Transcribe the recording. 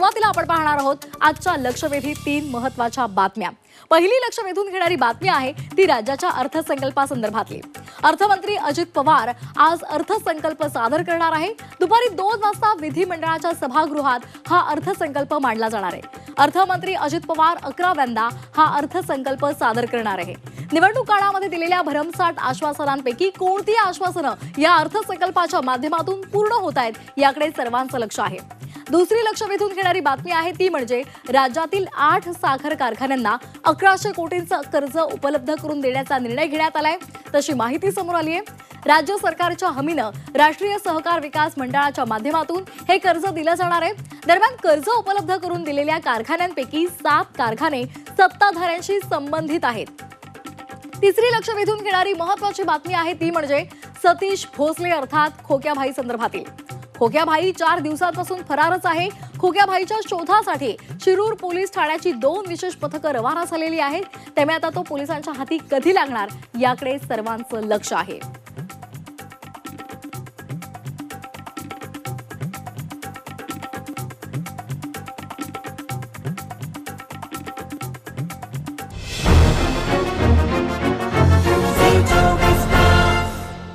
सुरुवातीला आपण पाहणार आहोत आजच्या लक्षवेधी तीन महत्त्वाच्या बातम्या. पहिली लक्ष वेधून घेणारी बातमी आहे ती राज्याच्या अर्थसंकल्पासंदर्भातली. अर्थमंत्री अजित पवार आज अर्थसंकल्प सादर करणार आहे. दुपारी दोन वाजता विधिमंडळाच्या सभागृहात हा अर्थसंकल्प मांडला जाणार आहे. अर्थमंत्री अजित पवार अकराव्यांदा हा अर्थसंकल्प सादर करणार आहे. निवडणूक काळामध्ये दिलेल्या भरमसाठ आश्वासनांपैकी कोणती आश्वासनं या अर्थसंकल्पाच्या माध्यमातून पूर्ण होत आहेत याकडे सर्वांचं लक्ष आहे. दुसरी लक्ष वेधून घेणारी बातमी आहे ती म्हणजे राज्यातील आठ साखर कारखान्यांना अकराशे कोटींचं कर्ज उपलब्ध करून देण्याचा निर्णय घेण्यात आलाय. तशी माहिती समोर आली आहे राज्य सरकारच्या हमीनं राष्ट्रीय सहकार विकास मंडळाच्या माध्यमातून हे कर्ज दिलं जाणार आहे. दरम्यान कर्ज उपलब्ध करून दिलेल्या कारखान्यांपैकी सात कारखाने सत्ताधाऱ्यांशी संबंधित आहेत. तिसरी लक्ष वेधून घेणारी महत्वाची बातमी आहे ती म्हणजे सतीश भोसले अर्थात खोक्याभाई संदर्भातील. खोक्याभाई चार दिवसांपासून फरारच आहे. खोग्याभाईच्या शोधासाठी शिरूर पोलीस ठाण्याची दोन विशेष पथकं रवाना झालेली आहेत. त्यामुळे आता तो पोलिसांच्या हाती कधी लागणार? याकडे सर्वांचं लक्ष आहे.